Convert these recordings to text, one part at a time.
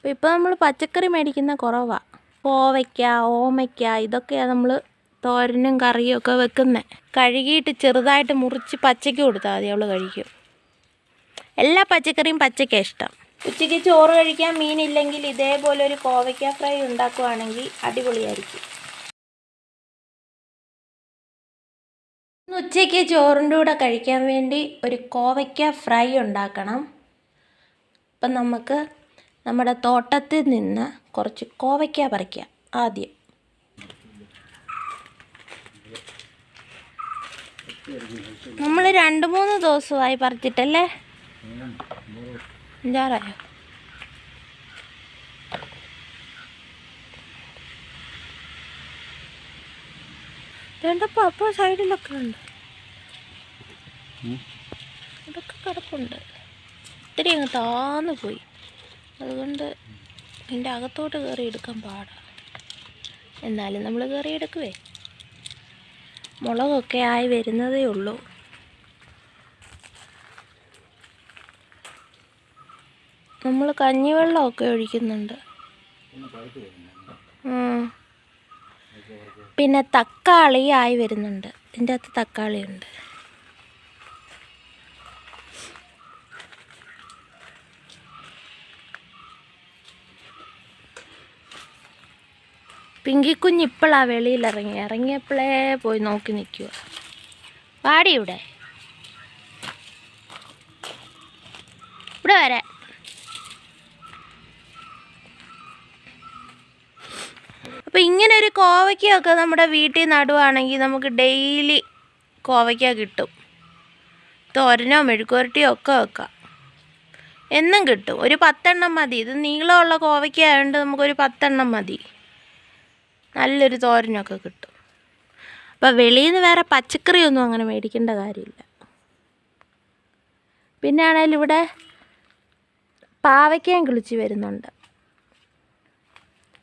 അപ്പോൾ ഇപ്പോൾ നമ്മൾ പച്ചക്കറി മേടിക്കുന്ന കുറവാണ് കോവയ്ക്ക ഓമയ്ക്ക ഇതൊക്കെയാണ് നമ്മൾ തോരനും കറിയും ഒക്കെ വെക്കുന്നത് കഴുകിയിട്ട് ചെറുതായിട്ട് മുറിച്ച് പച്ചയ്ക്ക് കൊടുത്താൽ മതി അവൾ കഴിക്കും. എല്ലാ പച്ചക്കറിയും പച്ചയ്ക്കാണ് ഇഷ്ടം. ഉച്ചയ്ക്ക് ചോറ് കഴിക്കാൻ മീനില്ലെങ്കിൽ ഇതേപോലെ ഒരു കോവയ്ക്ക ഫ്രൈ ഉണ്ടാക്കുവാണെങ്കിൽ അടിപൊളിയായിരിക്കും. ഉച്ചയ്ക്ക് ചോറിന്റെ കൂടെ കഴിക്കാൻ വേണ്ടി ഒരു കോവയ്ക്ക ഫ്രൈ ഉണ്ടാക്കണം. അപ്പം നമുക്ക് നമ്മുടെ തോട്ടത്തിൽ നിന്ന് കുറച്ച് കോവയ്ക്ക പറിക്കുക ആദ്യം. നമ്മൾ രണ്ട് മൂന്ന് ദിവസമായി പറിച്ചിട്ടല്ലേ? അഞ്ചാറായോ? രണ്ടപ്പോൾ അപ്പോൾ സൈഡിലൊക്കെ ഉണ്ട്. ഇതൊക്കെ കിടപ്പുണ്ട്. ഒത്തിരി അങ്ങ് താന്നു പോയി. അതുകൊണ്ട് ഇതിന്റെ അകത്തോട്ട് കയറി എടുക്കാൻ പാടാണ് എന്നാലും നമ്മൾ കയറി എടുക്കുവേ. മുളകൊക്കെ ആയി വരുന്നതേ ഉള്ളൂ. നമ്മൾ കഞ്ഞിവെള്ളമൊക്കെ ഒഴിക്കുന്നുണ്ട്. പിന്നെ തക്കാളി ആയി വരുന്നുണ്ട്. ഇതിന്റെ അകത്ത് തക്കാളി പിങ്കിക്കുഞ്ഞ് ഇപ്പോഴാണ് വെളിയിൽ ഇറങ്ങി ഇറങ്ങിയപ്പോഴേ പോയി നോക്കി നിൽക്കുക വാടി ഇവിടെ. ഇവിടെ വരാൻ അപ്പോൾ ഇങ്ങനെ ഒരു കോവയ്ക്കൊക്കെ നമ്മുടെ വീട്ടിൽ നടുവാണെങ്കിൽ നമുക്ക് ഡെയിലി കോവയ്ക്ക കിട്ടും. തോരനോ മെഴുക്കുവരട്ടിയോ ഒക്കെ വെക്കാം. എന്നും കിട്ടും. ഒരു പത്തെണ്ണം മതി. ഇത് നീളമുള്ള കോവയ്ക്ക ആയതുകൊണ്ട് നമുക്കൊരു പത്തെണ്ണം മതി. നല്ലൊരു തോരനൊക്കെ കിട്ടും. അപ്പോൾ വെളിയിൽ നിന്ന് വേറെ പച്ചക്കറിയൊന്നും അങ്ങനെ മേടിക്കേണ്ട കാര്യമില്ല. പിന്നെ ആണെങ്കിൽ ഇവിടെ പാവയ്ക്കയും കിളിച്ച് വരുന്നുണ്ട്.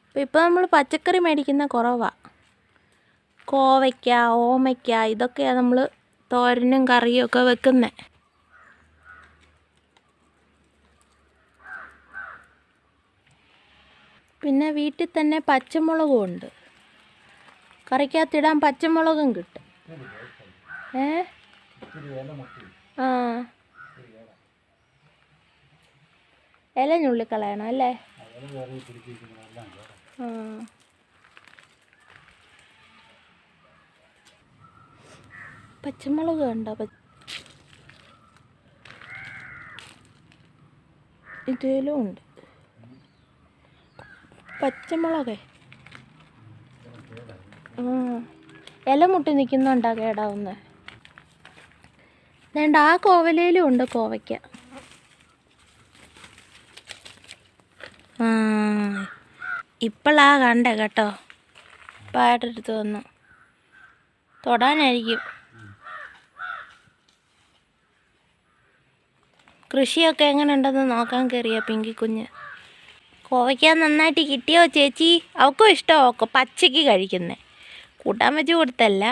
അപ്പോൾ ഇപ്പോൾ നമ്മൾ പച്ചക്കറി മേടിക്കുന്ന കുറവാണ് കോവയ്ക്ക ഓമയ്ക്ക ഇതൊക്കെയാണ് നമ്മൾ തോരനും കറിയും ഒക്കെ വെക്കുന്നത് പിന്നെ വീട്ടിൽ തന്നെ പച്ചമുളകും ഉണ്ട്. കറിക്കകത്തിടാൻ പച്ചമുളകും കിട്ടും. ഏ? ആ. ഇല ഞുള്ളിക്കളയണം അല്ലേ? ആ. പച്ചമുളക് കണ്ടോ? ഇതിലും ഉണ്ട്. പച്ചമുളകേ. ഇല മുട്ടി നിൽക്കുന്നുണ്ടാ കേടാവുന്ന. വേണ്ട ആ കോവലയിലും ഉണ്ട് കോവയ്ക്ക. ഇപ്പോളാ കണ്ട കേട്ടോ. പാട്ടെടുത്ത് വന്നു. തൊടാനായിരിക്കും. കൃഷിയൊക്കെ എങ്ങനെ ഉണ്ടെന്ന് നോക്കാൻ കയറിയ പിങ്കി കുഞ്ഞ്. കോവയ്ക്ക നന്നായിട്ട് കിട്ടിയോ ചേച്ചി? അവക്കും ഇഷ്ടമൊക്കെ പച്ചയ്ക്ക് കഴിക്കുന്നേ. കൂട്ടാൻ വെച്ച് കൊടുത്തല്ല.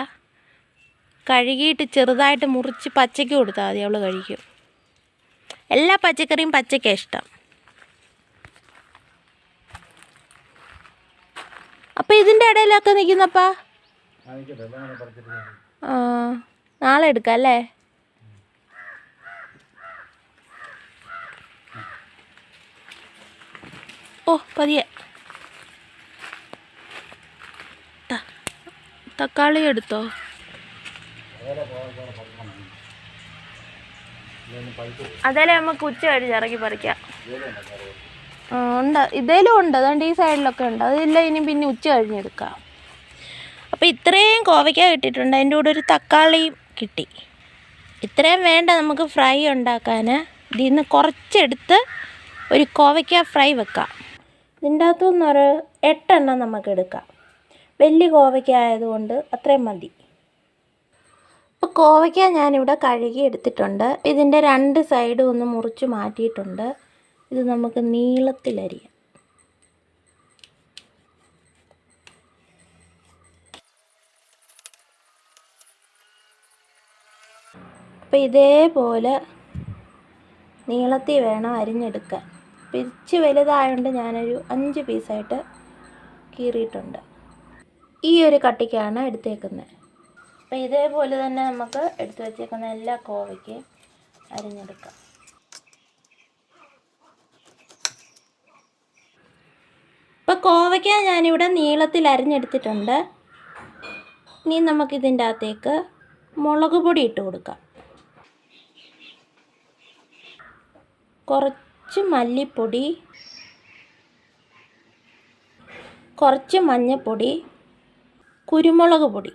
കഴുകിയിട്ട് ചെറുതായിട്ട് മുറിച്ച് പച്ചയ്ക്ക് കൊടുത്താൽ മതി അവൾ കഴിക്കും. എല്ലാ പച്ചക്കറിയും പച്ചയ്ക്ക ഇഷ്ടം. അപ്പം ഇതിന്റെ ഇടയിലൊക്കെ നിൽക്കുന്നപ്പാ ആ നാളെ എടുക്കാം അല്ലേ? ഓ പതിയെ. തക്കാളി എടുത്തോ അതല്ലേ നമുക്ക് ഉച്ച കഴിഞ്ഞ് ഇറങ്ങി പറിക്കാം. ഉണ്ട്. ഇതേലും ഉണ്ട്. അതുകൊണ്ട് ഈ സൈഡിലൊക്കെ ഉണ്ട്. അതില്ല ഇനി പിന്നെ ഉച്ച കഴിഞ്ഞ് എടുക്കാം ഇത്രയും കോവയ്ക്ക കിട്ടിയിട്ടുണ്ട്. അതിന്റെ കൂടെ ഒരു തക്കാളിയും കിട്ടി. ഇത്രയും വേണ്ട നമുക്ക് ഫ്രൈ ഉണ്ടാക്കാൻ. ഇതിൽ നിന്ന് കുറച്ചെടുത്ത് ഒരു കോവയ്ക്ക ഫ്രൈ വെക്കാം. ഇതിന്റെ അകത്തുനിന്ന് ഒരു എട്ടെണ്ണം നമുക്ക് എടുക്കാം. വലിയ കോവയ്ക്ക ആയതുകൊണ്ട് അത്രയും മതി. അപ്പോൾ കോവയ്ക്ക ഞാനിവിടെ കഴുകി എടുത്തിട്ടുണ്ട്. ഇതിന്റെ രണ്ട് സൈഡും ഒന്ന് മുറിച്ച് മാറ്റിയിട്ടുണ്ട്. ഇത് നമുക്ക് നീളത്തിലരിയാം. അപ്പോൾ ഇതേപോലെ നീളത്തിൽ വേണം അരിഞ്ഞെടുക്കാൻ. പിരിച്ച് വലുതായതുകൊണ്ട് ഞാനൊരു അഞ്ച് പീസായിട്ട് കീറിയിട്ടുണ്ട്. ഈ ഒരു കട്ടിക്കാണ് എടുത്തേക്കുന്നത്. അപ്പോൾ ഇതേപോലെ തന്നെ നമുക്ക് എടുത്തു വച്ചേക്കുന്ന എല്ലാ കോവയ്ക്കും അരിഞ്ഞെടുക്കാം. ഇപ്പോൾ കോവയ്ക്ക ഞാനിവിടെ നീളത്തിൽ അരിഞ്ഞെടുത്തിട്ടുണ്ട്. ഇനി നമുക്കിതിന്റെ അകത്തേക്ക് മുളക് പൊടി ഇട്ട് കൊടുക്കാം. കുറച്ച് മല്ലിപ്പൊടി കുറച്ച് മഞ്ഞൾപ്പൊടി കുരുമുളക് പൊടി.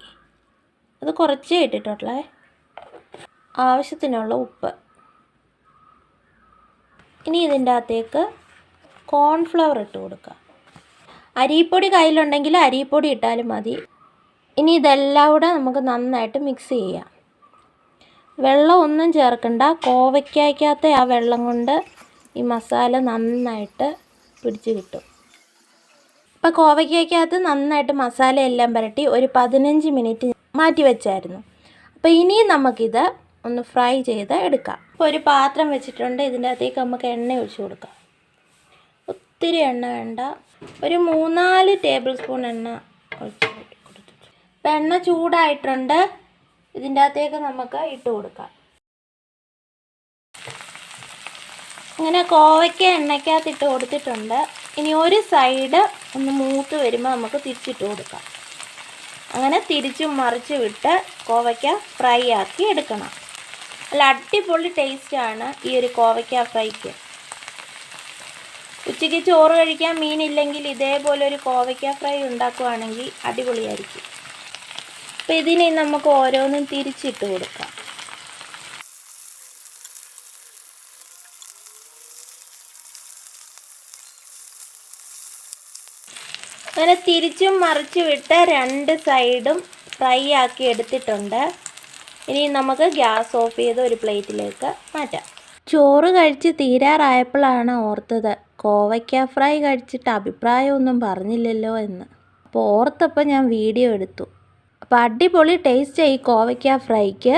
അത് കുറച്ചേ ഇട്ടിട്ടുള്ളേ. ആവശ്യത്തിനുള്ള ഉപ്പ്. ഇനി ഇതിന്റെ അകത്തേക്ക് കോൺഫ്ലവർ ഇട്ട് കൊടുക്കുക. അരിപ്പൊടി കയ്യിലുണ്ടെങ്കിൽ അരിപ്പൊടി ഇട്ടാലും മതി. ഇനി ഇതെല്ലാം കൂടെ നമുക്ക് നന്നായിട്ട് മിക്സ് ചെയ്യാം. വെള്ളം ഒന്നും ചേർക്കണ്ട. കോവയ്ക്കകത്തെ ആ വെള്ളം കൊണ്ട് ഈ മസാല നന്നായിട്ട് പിടിച്ച് കിട്ടും. കോവയ്ക്കകത്ത് നന്നായിട്ട് മസാല എല്ലാം പുരട്ടി ഒരു പതിനഞ്ച് മിനിറ്റ് മാറ്റി വെച്ചായിരുന്നു. അപ്പോൾ ഇനിയും നമുക്കിത് ഒന്ന് ഫ്രൈ ചെയ്ത് എടുക്കാം. ഇപ്പോൾ ഒരു പാത്രം വെച്ചിട്ടുണ്ട്. ഇതിന്റെ അകത്തേക്ക് നമുക്ക് എണ്ണ ഒഴിച്ചു കൊടുക്കാം. ഒത്തിരി എണ്ണ വേണ്ട. ഒരു മൂന്നാൽ ടേബിൾ സ്പൂൺ എണ്ണ ഒഴിച്ച് കൊടുത്തു അപ്പോൾ എണ്ണ ചൂടായിട്ടുണ്ട്. ഇതിന്റെ അകത്തേക്ക് നമുക്ക് ഇട്ട് കൊടുക്കാം. അങ്ങനെ കോവയ്ക്ക എണ്ണയ്ക്കകത്ത് ഇട്ട് കൊടുത്തിട്ടുണ്ട്. ഇനി ഒരു സൈഡ് ഒന്ന് മൂത്ത് വരുമ്പോൾ നമുക്ക് തിരിച്ചിട്ട് കൊടുക്കാം. അങ്ങനെ തിരിച്ചും മറിച്ച് വിട്ട് കോവയ്ക്ക ഫ്രൈ ആക്കി എടുക്കണം. നല്ല അടിപൊളി ടേസ്റ്റാണ് ഈ ഒരു കോവയ്ക്ക ഫ്രൈക്ക് ഉച്ചയ്ക്ക് ചോറ് കഴിക്കാൻ മീനില്ലെങ്കിൽ ഇതേപോലെ ഒരു കോവയ്ക്ക ഫ്രൈ ഉണ്ടാക്കുവാണെങ്കിൽ അടിപൊളിയായിരിക്കും. അപ്പോൾ ഇതിനെ നമുക്ക് ഓരോന്നും തിരിച്ചിട്ട് കൊടുക്കാം. അങ്ങനെ തിരിച്ചും മറിച്ചു വിട്ട് രണ്ട് സൈഡും ഫ്രൈ ആക്കി എടുത്തിട്ടുണ്ട്. ഇനി നമുക്ക് ഗ്യാസ് ഓഫ് ചെയ്ത് ഒരു പ്ലേറ്റിലേക്ക് മാറ്റാം. ചോറ് കഴിച്ച് തീരാറായപ്പോഴാണ് ഓർത്തത്. കോവയ്ക്ക ഫ്രൈ കഴിച്ചിട്ട് അഭിപ്രായമൊന്നും പറഞ്ഞില്ലല്ലോ എന്ന്. അപ്പോൾ ഓർത്തപ്പോൾ ഞാൻ വീഡിയോ എടുത്തു. അപ്പോൾ അടിപൊളി ടേസ്റ്റ് ആയി കോവയ്ക്ക ഫ്രൈക്ക്.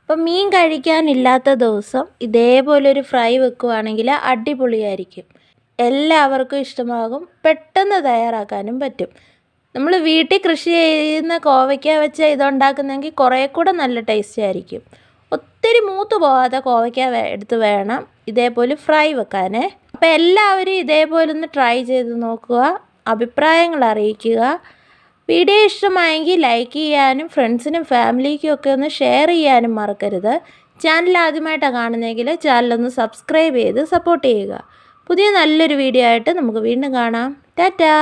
അപ്പം മീൻ കഴിക്കാനില്ലാത്ത ദിവസം ഇതേപോലൊരു ഫ്രൈ വെക്കുവാണെങ്കിൽ അടിപൊളിയായിരിക്കും. എല്ലാവർക്കും ഇഷ്ടമാകും. പെട്ടെന്ന് തയ്യാറാക്കാനും പറ്റും. നമ്മൾ വീട്ടിൽ കൃഷി ചെയ്യുന്ന കോവയ്ക്ക വെച്ച് ഇതുണ്ടാക്കുന്നെങ്കിൽ കുറേ കൂടെ നല്ല ടേസ്റ്റ് ആയിരിക്കും. ഒത്തിരി മൂത്ത് പോകാതെ കോവയ്ക്ക എടുത്ത് വേണം. ഇതേപോലെ ഫ്രൈ വെക്കാനേ. അപ്പോൾ എല്ലാവരും ഇതേപോലെ ഒന്ന് ട്രൈ ചെയ്ത് നോക്കുക. അഭിപ്രായങ്ങൾ അറിയിക്കുക. വീഡിയോ ഇഷ്ടമായെങ്കിൽ ലൈക്ക് ചെയ്യാനും ഫ്രണ്ട്സിനും ഫാമിലിക്കും ഒക്കെ ഒന്ന് ഷെയർ ചെയ്യാനും മറക്കരുത്. ചാനൽ ആദ്യമായിട്ടാണ് കാണുന്നതെങ്കിൽ ചാനലൊന്ന് സബ്സ്ക്രൈബ് ചെയ്ത് സപ്പോർട്ട് ചെയ്യുക. പുതിയ നല്ലൊരു വീഡിയോ ആയിട്ട് നമുക്ക് വീണ്ടും കാണാം. ടാറ്റാ!